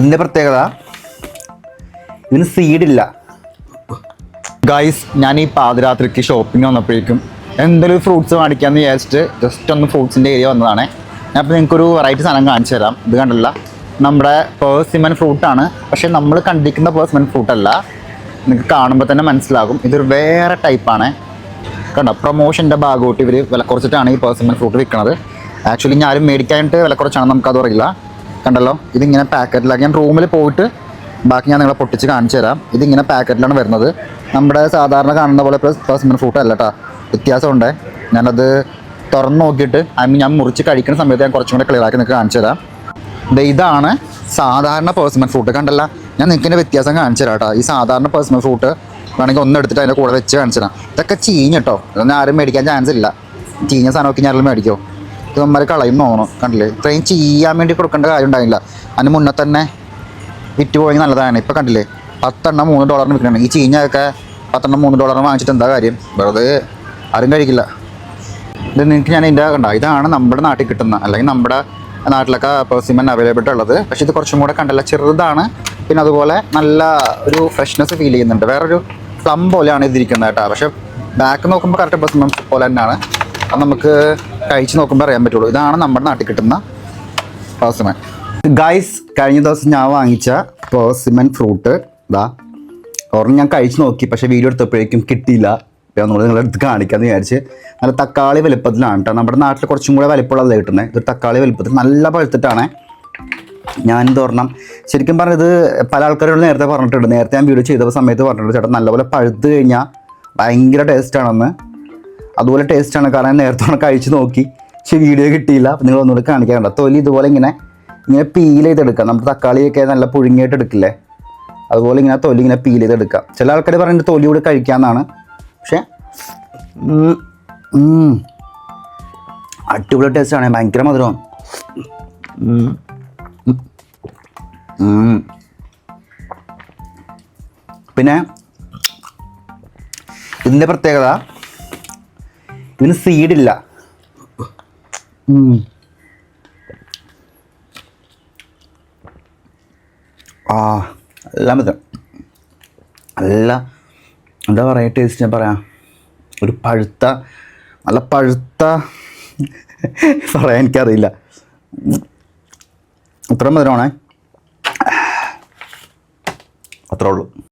ഇതിന്റെ പ്രത്യേകത ഇതിന് സീഡില്ല ഗൈസ് ഞാൻ ഈ പാതിരാത്രിക്ക് ഷോപ്പിംഗ് വന്നപ്പോഴേക്കും എന്തെങ്കിലും ഫ്രൂട്ട്സ് മേടിക്കാമെന്ന് വിചാരിച്ചിട്ട് ജസ്റ്റ് ഒന്ന് ഫ്രൂട്ട്സിന്റെ ഏരിയ വന്നതാണ്. ഞാൻ അപ്പോൾ നിങ്ങൾക്കൊരു വെറൈറ്റി സാധനം കാണിച്ചു തരാം. ഇത് കണ്ടല്ല നമ്മുടെ പേഴ്സിമൻ ഫ്രൂട്ടാണ് പക്ഷേ നമ്മൾ കണ്ടിരിക്കുന്ന പേഴ്സിമൻ ഫ്രൂട്ട് അല്ല. നിങ്ങൾക്ക് കാണുമ്പോൾ തന്നെ മനസ്സിലാകും. ഇതൊരു വേറെ ടൈപ്പാണ് കണ്ടോ? പ്രൊമോഷന്റെ ഭാഗമായിട്ട് ഇവർ വില കുറച്ചിട്ടാണ് ഈ പേഴ്സിമൻ ഫ്രൂട്ട് വിൽക്കുന്നത് ആക്ച്വലി ഞാനും മേടിക്കാനായിട്ട് വില കുറച്ചാണ് നമുക്കത് അറിയില്ല. കണ്ടല്ലോ? ഇതിങ്ങനെ പാക്കറ്റിലാക്കി ഞാൻ റൂമിൽ പോയിട്ട് ബാക്കി ഞാൻ നിങ്ങളെ പൊട്ടിച്ച് കാണിച്ചു തരാം. ഇതിങ്ങനെ പാക്കറ്റിലാണ് വരുന്നത്. നമ്മുടെ സാധാരണ കാണുന്ന പോലെ പേഴ്സിമൻ ഫ്രൂട്ട് അല്ല കേട്ടോ വ്യത്യാസമുണ്ട്. ഞാനത് തുറന്ന് നോക്കിയിട്ട് ഐ മീൻ ഞാൻ മുറിച്ച് കഴിക്കുന്ന സമയത്ത് ഞാൻ കുറച്ചും കൂടെ ക്ലിയർ ആക്കി നിങ്ങൾക്ക് കാണിച്ചു തരാം. ഇതാണ് സാധാരണ പേഴ്സണൽ ഫ്രൂട്ട് കണ്ടല്ല? ഞാൻ നിങ്ങൾക്ക് വ്യത്യാസം കാണിച്ചു തരാം കേട്ടോ ഈ സാധാരണ പേഴ്സണൽ ഫ്രൂട്ട് വേണമെങ്കിൽ ഒന്ന് എടുത്തിട്ട് അതിന്റെ കൂടെ വെച്ച് കാണിച്ചു തരാം. ഇതൊക്കെ ചീഞ്ഞ കേട്ടോ ഇതൊന്നും ആരും മേടിക്കാൻ ചാൻസ് ഇല്ല. ചീഞ്ഞ സാധനമൊക്കെ ഞാൻ മേടിക്കോ ഇത് നമ്മൾ കളയും തോന്നുന്നു. കണ്ടില്ലേ? ഇത്രയും ചെയ്യാൻ വേണ്ടി കൊടുക്കേണ്ട കാര്യം ഉണ്ടായില്ല. അതിന് മുന്നേ തന്നെ വിറ്റ് പോയെങ്കിൽ നല്ലതാണ്. ഇപ്പം കണ്ടില്ലേ? പത്തെണ്ണം മൂന്ന് ഡോളറിന് വിൽക്കണം ഈ ചീഞ്ഞൊക്കെ പത്തെണ്ണം മൂന്ന് ഡോളറിന് വാങ്ങിച്ചിട്ട് എന്താ കാര്യം? വെറുതെ ആരും കഴിക്കില്ല. ഇത് നിങ്ങൾക്ക് ഞാൻ ഇതിന്റെ കണ്ട? ഇതാണ് നമ്മുടെ നാട്ടിൽ കിട്ടുന്ന അല്ലെങ്കിൽ നമ്മുടെ നാട്ടിലൊക്കെ പെർസിമൻ അവൈലബിൾ ഉള്ളത്. പക്ഷേ ഇത് കുറച്ചും കൂടെ കണ്ടല്ല ചെറുതാണ്. പിന്നെ അതുപോലെ നല്ല ഒരു ഫ്രഷ്നെസ് ഫീൽ ചെയ്യുന്നുണ്ട്. വേറൊരു പ്ലം പോലെയാണ് ഇതിരിക്കുന്നത് കേട്ടോ. പക്ഷേ ബാക്ക് നോക്കുമ്പോൾ കറക്റ്റ് പെർസിമൻ പോലെ തന്നെയാണ്. അത് നമുക്ക് കഴിച്ച് നോക്കുമ്പോൾ അറിയാൻ പറ്റുള്ളൂ. ഇതാണ് നമ്മുടെ നാട്ടിൽ കിട്ടുന്ന പേഴ്സിമൻ ഗൈസ് കഴിഞ്ഞ ദിവസം ഞാൻ വാങ്ങിച്ച പേഴ്സിമൻ ഫ്രൂട്ട് ഇതാ ഓർമ്മ ഞാൻ കഴിച്ചു നോക്കി പക്ഷേ വീഡിയോ എടുത്തപ്പോഴേക്കും കിട്ടിയില്ല. അപ്പോൾ നമ്മൾ നിങ്ങളുടെ അടുത്ത് കാണിക്കാമെന്ന് വിചാരിച്ച് നല്ല തക്കാളി വലുപ്പത്തിലാണ് കേട്ടോ. നമ്മുടെ നാട്ടിൽ കുറച്ചും കൂടെ വലിപ്പമുള്ളത് കിട്ടുന്നത് ഇതൊരു തക്കാളി വലുപ്പത്തിൽ നല്ല പഴുത്തിട്ടാണ് ഞാൻ ഇത് ഒരെണ്ണം ശരിക്കും പറഞ്ഞത് പല ആൾക്കാരോട് നേരത്തെ പറഞ്ഞിട്ടുണ്ട്. നേരത്തെ ഞാൻ വീഡിയോ ചെയ്ത സമയത്ത് പറഞ്ഞിട്ടുണ്ട് ചേട്ടാ നല്ലപോലെ പഴുത്ത് കഴിഞ്ഞാൽ ഭയങ്കര ടേസ്റ്റാണെന്ന് അതുപോലെ ടേസ്റ്റാണ് കാരണം നേരത്തെ കഴിച്ച് നോക്കി. പക്ഷെ വീഡിയോ കിട്ടിയില്ല. അപ്പോൾ നിങ്ങൾ ഒന്നുകൂടെ കാണിക്കാറുണ്ട് തൊലി ഇതുപോലെ ഇങ്ങനെ ഇങ്ങനെ പീൽ ചെയ്തെടുക്കാം. നമ്മുടെ തക്കാളിയൊക്കെ നല്ല പുഴുങ്ങിയിട്ട് എടുക്കില്ലേ? അതുപോലെ ഇങ്ങനെ തൊലി ഇങ്ങനെ പീൽ ചെയ്തെടുക്കാം. ചില ആൾക്കാർ പറയുന്നത് തൊലി കൂടി കഴിക്കാമെന്നാണ് പക്ഷേ. അടിപൊളി ടേസ്റ്റാണ് ഭയങ്കര മധുരം. പിന്നെ ഇതിന്റെ പ്രത്യേകത ഇതിന് സീഡില്ല. ആ എല്ലാം മതി. നല്ല എന്താ പറയുക ടേസ്റ്റ് ഞാൻ പറയാം. ഒരു പഴുത്ത നല്ല പഴുത്ത പറയാൻ എനിക്കറിയില്ല. അത്ര മധുരമാണേ. അത്രേ ഉള്ളൂ.